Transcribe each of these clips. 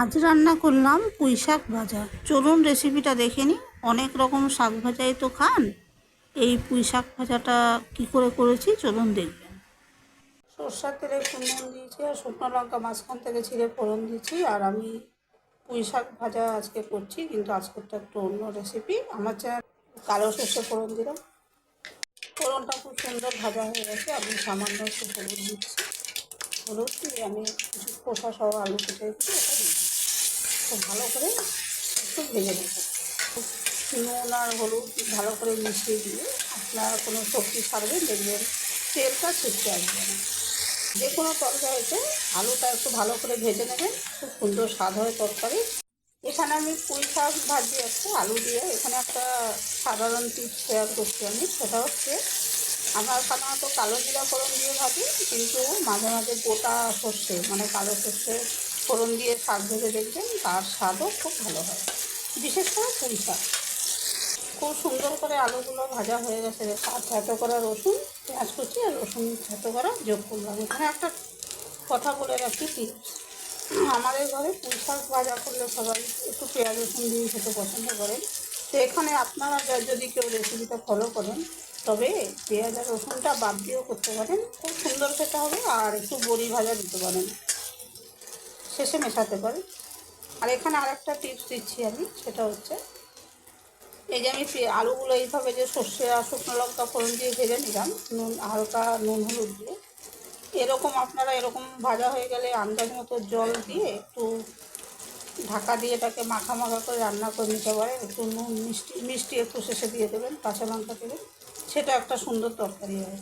আজ রান্না করলাম পুঁই শাক ভাজা। চলুন রেসিপিটা দেখে নিই। অনেক রকম শাক ভাজাই তো খান। এই পুঁই শাক ভাজাটা কি করে করেছি চলুন দেখবেন সর্ষার তেলে ফুলন দিয়েছি আর শুকনো লঙ্কা মাঝখান থেকে ছিঁড়ে ফোড়ন দিয়েছি। আর আমি পুঁই শাক ভাজা আজকে করছি, কিন্তু আজকেরটা একটু অন্য রেসিপি আমার চ্যানেল কালো সর্ষে ফোড়ন দিলাম। ফোড়নটা খুব সুন্দর ভাজা হয়ে গেছে। আমি সামান্য একটু ফোড়ন দিচ্ছি। হলুদ দিয়ে আমি কিছু খোসা সহ আলু কেটে ওটা দিয়ে খুব ভালো করে একটু ভেজে নেব। নুন আর হলুদ ভালো করে মিশিয়ে দিয়ে আপনারা কোনো সবজি ছাড়বেন দেখবেন তেলটা ছিটকে আসবে যে কোনো তরকারিতে আলুটা একটু ভালো করে ভেজে নেবেন, খুব সুন্দর স্বাদ হয় তরকারি। এখানে আমি পুঁই শাক ভাজি আছে, আলু দিয়ে এখানে একটা সাধারণ টিপস শেয়ার করছি আমি, সেটা হচ্ছে আমরা সাধারণত কালো জিরা ফোড়ন দিয়ে ভাজি, কিন্তু মাঝে মাঝে গোটা সর্ষে মানে কালো সর্ষে ফোড়ন দিয়ে শাক ভেজে দেখবেন তার স্বাদও খুব ভালো হয়, বিশেষ করে পুঁই শাক খুব সুন্দর করে আলুগুলো ভাজা হয়ে গেছে, আর থেতো করা রসুন, পেঁয়াজ কুচি আর রসুন থেতো করা যোগ করলাম। এখানে একটা কথা বলে রাখি কি, আমাদের ঘরে পুঁই শাক ভাজা করলে সবাই একটু পেঁয়াজ রসুন দিয়ে খেতে পছন্দ করেন। তো এখানে আপনারা যদি কেউ রেসিপিটা ফলো করেন তবে পেঁয়াজ আর রসুনটা বাদ দিয়েও করতে পারেন। খুব সুন্দর খেতে হবে আর একটু বড়ি ভাজা দিতে পারেন। শেষে মেশাতে পারেন। আর এখানে আরেকটা টিপস দিচ্ছি আমি, সেটা হচ্ছে এই যে আমি আলুগুলো এইভাবে যে সর্ষে আর শুকনো লঙ্কা ফোড়ন দিয়ে ভেজে নিলাম, নুন হালকা নুন হলুদ দিয়ে। এরকম আপনারা এরকম ভাজা হয়ে গেলে আন্দাজ মতো জল দিয়ে একটু ঢাকা দিয়ে এটাকে মাখা মাখা করে রান্না করে নিতে পারেন। একটু নুন মিষ্টি মিষ্টি একটু শেষে দিয়ে দেবেন, কাঁচা লঙ্কা দেবেন। সেটা একটা সুন্দর তরকারি হয়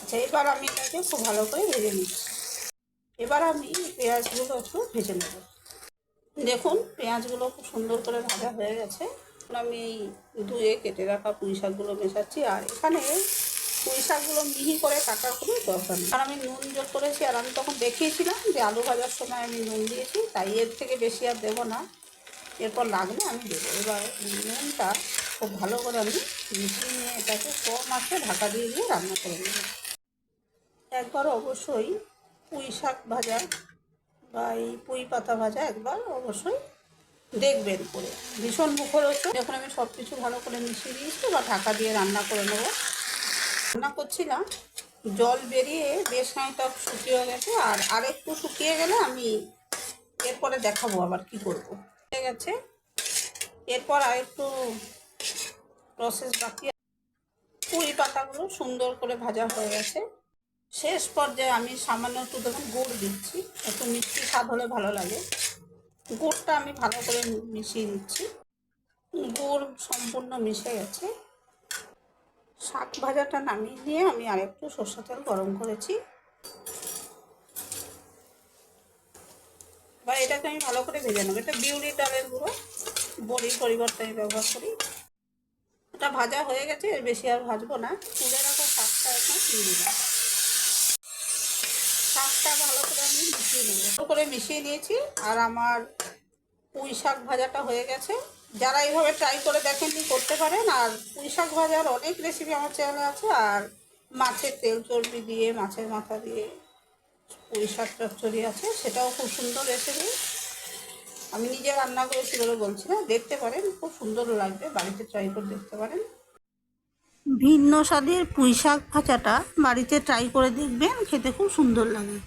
আচ্ছা এবার আমি এটাকে খুব ভালো করে ভেজে নিচ্ছি। এবার আমি পেঁয়াজগুলো একটু ভেজে নেব। দেখুন, পেঁয়াজগুলো খুব সুন্দর করে ভাজা হয়ে গেছে। আমি এই ধুয়ে কেটে রাখা পুঁই শাকগুলো মেশাচ্ছি। আর এখানে পুঁই শাকগুলো মিহি করে কাটার কোনো দরকার নেই। কারণ আমি নুন যোগ করেছি, আর আমি তখন দেখিয়েছিলাম যে আলু ভাজার সময় আমি নুন দিয়েছি, তাই এর থেকে বেশি আর দেবো না। এরপর লাগলে আমি দেবো। এবার নুনটা খুব ভালো করে আমি মিশিয়ে নিয়ে এটাকে কম আছে ঢাকা দিয়ে দিয়ে রান্না করে নেব। একবার অবশ্যই পুঁই শাক ভাজা বা এই পুঁই পাতা ভাজা একবার অবশ্যই দেখবেন করে। ভীষণ মুখরোচক যখন আমি সব কিছু ভালো করে মিশিয়ে দিয়েছি বা ঢাকা দিয়ে রান্না করে নেব। রান্না করছিলাম, জল বেরিয়ে বেশ খানিকটা শুকিয়ে গেছে আর আরেকটু শুকিয়ে গেলে আমি এরপরে দেখাবো আবার কি করব। হয়ে গেছে। এরপর আরেকটু প্রসেস বাকি। পুঁই পাতাগুলো সুন্দর করে ভাজা হয়ে গেছে। শেষ পর্যায়ে আমি সামান্য একটু দেখুন গুড় দিচ্ছি। একটু মিষ্টি স্বাদ হলে ভালো লাগে। গুড়টা আমি ভালো করে মিশিয়ে দিচ্ছি গুড় সম্পূর্ণ মিশে গেছে। শাক ভাজাটা নামিয়ে দিয়ে আমি আরেকটু সর্ষে তেল গরম করেছি। এবার এটাকে আমি ভালো করে ভেজে নেব। এটা বিউলি ডালের গুঁড়ো। বড়ির পরিবর্তে আমি ব্যবহার করি। এটা ভাজা হয়ে গেছে, এর বেশি আর ভাজবো না। তুলে রাখা শাকটা এখন, দিয়ে দিলাম। শাকটা ভালো করে আমি মিশিয়ে নেব। ভালো করে মিশিয়ে নিয়েছি, আর আমার পুঁই শাক ভাজাটা হয়ে গেছে। যারা এইভাবে ট্রাই করে দেখেননি করতে পারেন, আর পুঁই শাক ভাজার অনেক রেসিপি আমার চ্যানেলে আছে, আর মাছের তেল চর্বি দিয়ে, মাছের মাথা দিয়ে পুঁই শাক চচ্চড়ি আছে, সেটাও খুব সুন্দর রেসিপি আমি নিজে রান্না করেছি বলে বলছি না, দেখতে পারেন, খুব সুন্দর লাগবে, বাড়িতে ট্রাই করে দেখতে পারেন। ভিন্ন স্বাদের পুঁই শাক ভাজাটা বাড়িতে ট্রাই করে দেখবেন, খেতে খুব সুন্দর লাগে।